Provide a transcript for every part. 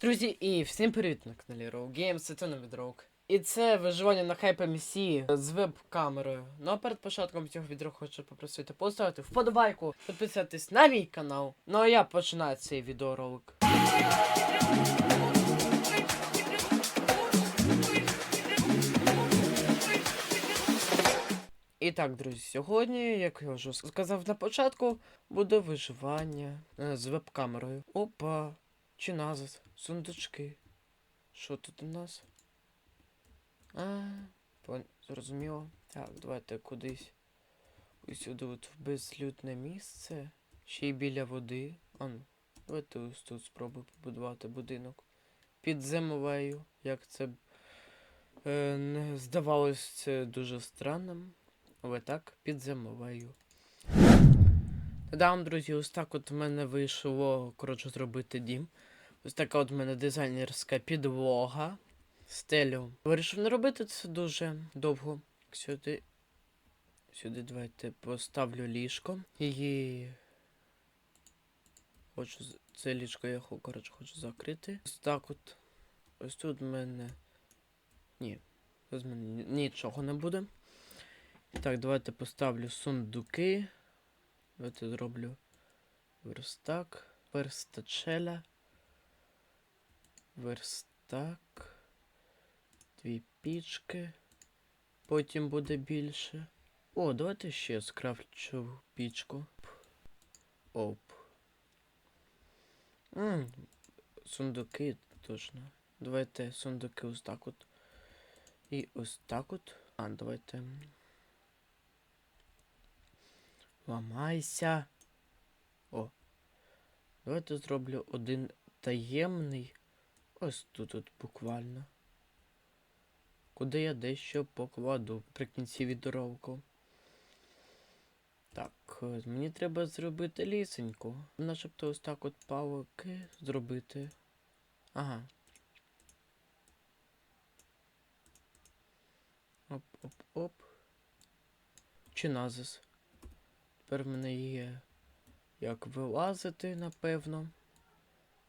Друзі, і всім привіт на каналі Row Games, це новий друг. І це виживання на хайпе місії з веб-камерою. Ну а перед початком цього відео хочу попросити поставити вподобайку, підписатись на мій канал. Ну а я починаю цей відеоролик. І так, друзі, сьогодні, як я вже сказав на початку, буде виживання е, з веб-камерою. Опа, чи назад, сундучки. Що тут у нас? А, пон... зрозуміло. Так, давайте кудись. Ось сюди от в безлюдне місце. Ще й біля води. Ан, давайте ось тут спробую побудувати будинок. Під землею, як це е, здавалось це дуже странним. Але так, під землею. Та-дам, друзі, ось так от в мене вийшло, коротше, зробити дім. Ось така от в мене дизайнерська підлога. Стелю. Вирішив не робити це дуже довго. Сюди. Сюди давайте поставлю ліжко. І. Хочу. Це ліжко я коротше хочу закрити. Ось так от. Ось тут в мене. Ні. Тут в мене нічого не буде. Так, давайте поставлю сундуки. Давайте зроблю верстак. Верстачеля. Верстак. Дві пічки. Потім буде більше. О, давайте ще скрафчу пічку. Оп. М, сундуки, точно. Давайте сундуки ось так от. І ось так от. А, давайте. Ламайся. О. Давайте зроблю один таємний. Ось тут от буквально. Куди я дещо покладу при кінці відеоролику. Так, е, мені треба зробити лісеньку. Начебто ось так от палки зробити. Ага. Оп-оп-оп. Чи назис. Тепер в мене є як вилазити, напевно.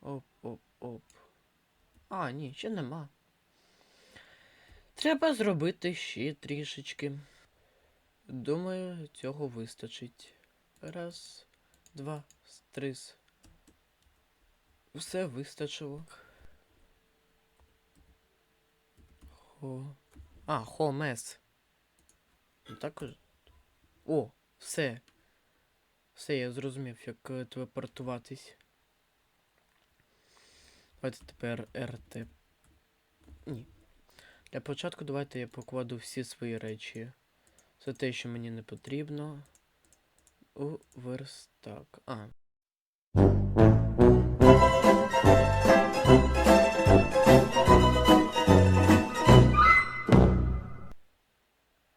Оп-оп-оп. А, ні, ще нема. Треба зробити ще трішечки. Думаю, цього вистачить. Раз, два, три. Все вистачило. Хо. А, хомес. Також. О, все. Все, я зрозумів, як е, телепортуватись. Давайте тепер РТ. Ні. Для початку давайте я покладу всі свої речі. Це те, що мені не потрібно. У верстак. А.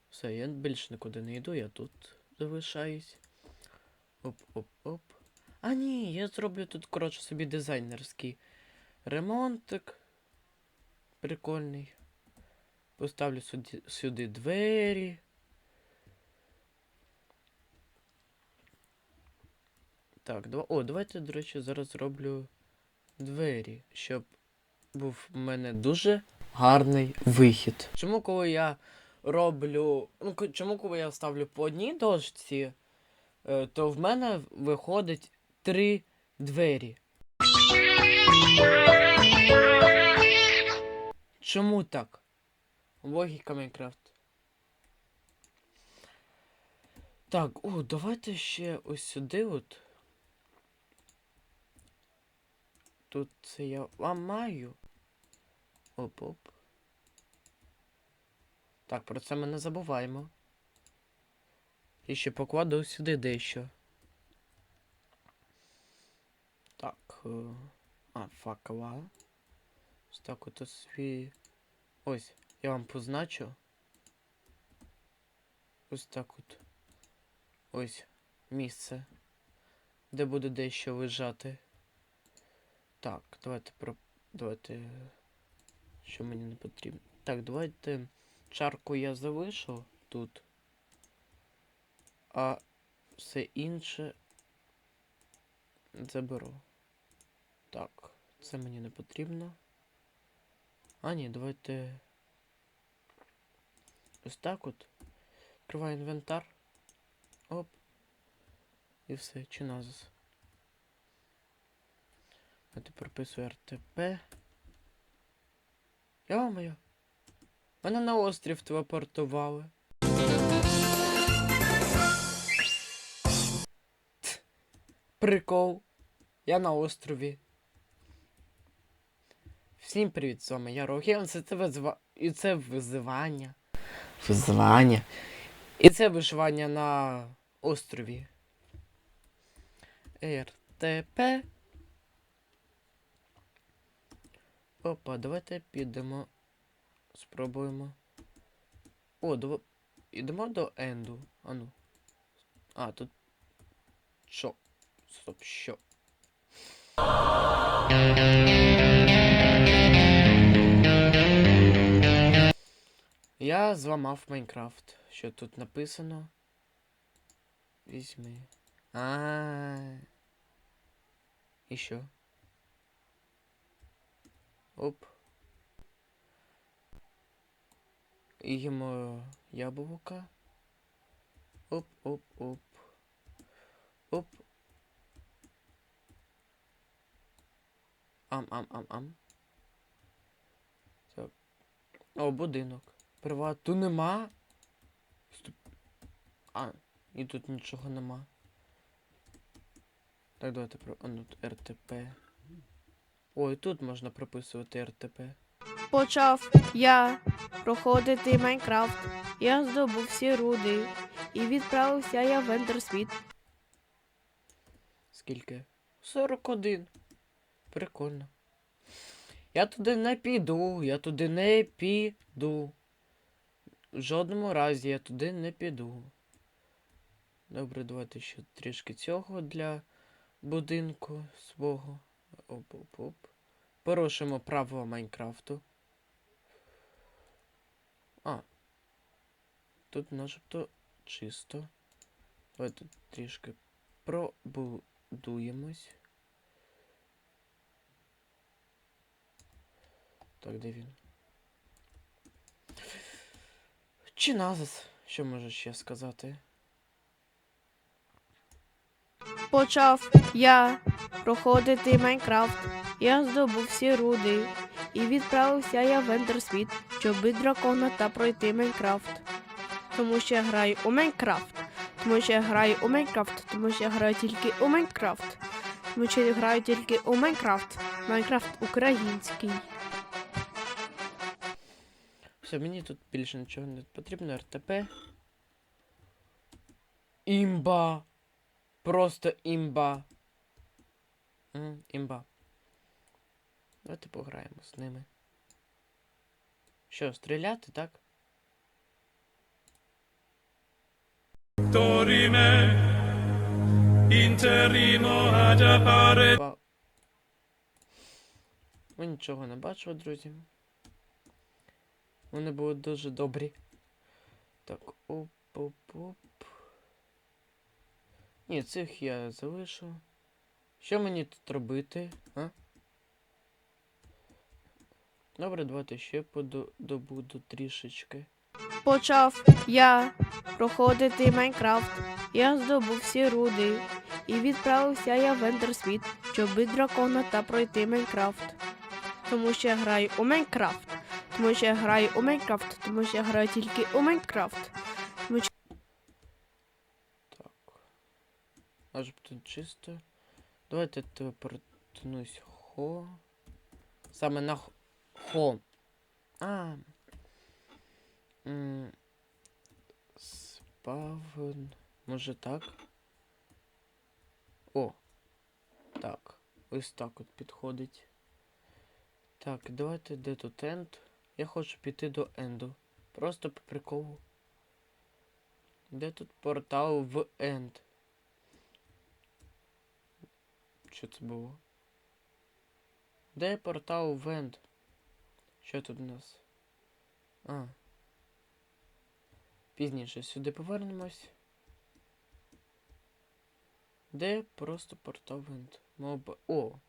Все, я більше нікуди не йду, я тут залишаюсь. Оп-оп-оп. А ні, я зроблю тут, коротше, собі дизайнерський ремонтик. Прикольний. Поставлю сюди, сюди двері. Так, два... о, давайте, до речі, зараз зроблю двері, щоб був в мене дуже гарний вихід. Чому коли я роблю. Ну, чому коли я ставлю по одній дошці, е, то в мене виходить три двері. Чому так? Логіка Майнкрафт. Так, о, давайте ще ось сюди от. Тут це я ламаю. Оп-оп. Так, про це ми не забуваємо. І ще покладу сюди дещо. Так. А, факела. Ось так от свій. Ось, я вам позначу. Ось так от. Ось місце. Де буде дещо лежати. Так, давайте про. Давайте. Що мені не потрібно. Так, давайте. Чарку я залишу тут. А все інше заберу. Так, Це мені не потрібно. А, ні, давайте. Ось так от. Відкриваю інвентар. Оп. І все, чи назис. Давайте прописую РТП. Йо-моє. Мене на острів телепортували. Прикол. Я на острові. Всім привіт, з вами я Роген, це це визва... І це визивання. Визивання. І це виживання на острові. РТП. Опа, давайте підемо. Спробуємо. О, дав... Ідемо до енду. Ану. А, тут. Що? Стоп, що? Я зламав Майнкрафт. Що тут написано? Візьми. А. І що? Оп. Їмо яблука. Оп, оп, оп. Оп. Ам, ам, ам, ам. Так. О, будинок. Приват. Тут нема. А, і тут нічого нема. Так, давайте про. А, ну, РТП. Ой, тут можна прописувати РТП. Почав я проходити Майнкрафт. Я здобув всі руди і відправився я в Ендерсвіт. Скільки? 41. Прикольно. Я туди не піду, я туди не піду. В жодному разі я туди не піду. Добре, давайте ще трішки цього для будинку свого. Оп-оп-оп. Порушимо правила Майнкрафту. А. Тут начебто чисто. Давайте трішки пробудуємось. Так, де він? Чи назис? Що можу ще сказати? Почав я проходити Майнкрафт. Я здобув всі руди і відправився я в Ендерсвіт, щоб дракона та пройти Майнкрафт. Тому що я граю у Майнкрафт. Тому що я граю у Майнкрафт, тому що я граю тільки у Майнкрафт. Тому що я граю тільки у Майнкрафт. Майнкрафт український. Все, мені тут більше нічого не потрібно. РТП. Імба. Просто імба. М, імба. Давайте пограємо з ними. Що, стріляти, так? Dorime, interimo ad appare Ба... Ми нічого не бачили, друзі. Вони були дуже добрі. Так, оп-оп-оп. Ні, цих я залишу. Що мені тут робити, а? Добре, давайте ще поду- добуду трішечки. Почав я проходити Майнкрафт. Я здобув всі руди і відправився я в Ендерсвіт, щоб бити дракона та пройти Майнкрафт. Тому що я граю у Майнкрафт. Тому що я граю у Майнкрафт, тому що я граю тільки у Майнкрафт. Так. Аж тут чисто. Давайте телепортнусь хо. Саме на хо. А. М, Спавн. Може так? О. Так. Ось так от підходить. Так, давайте де тут енд? Я хочу піти до енду. Просто по приколу. Де тут портал в енд? Що це було? Де портал в енд? Що тут у нас? А. Пізніше сюди повернемось. Де просто портал в енд? Моб... О!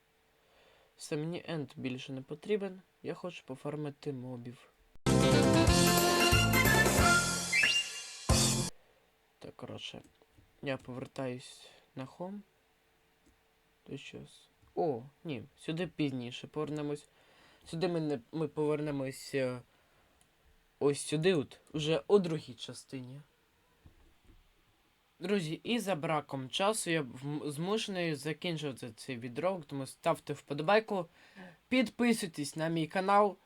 Все, мені енд більше не потрібен. Я хочу пофармити мобів. Так, коротше. Я повертаюсь на хом. То щось. О, ні, сюди пізніше повернемось. Сюди ми, не, ми повернемось е, ось сюди, от, уже у другій частині. Друзі, і за браком часу я змушений закінчувати цей відрок, тому ставте вподобайку, підписуйтесь на мій канал.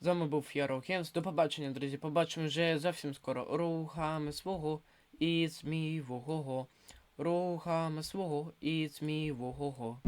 З вами був я Роухенс. До побачення, друзі. Побачимо вже зовсім скоро. Рухами свого і змівого. Рухами свого і змівого.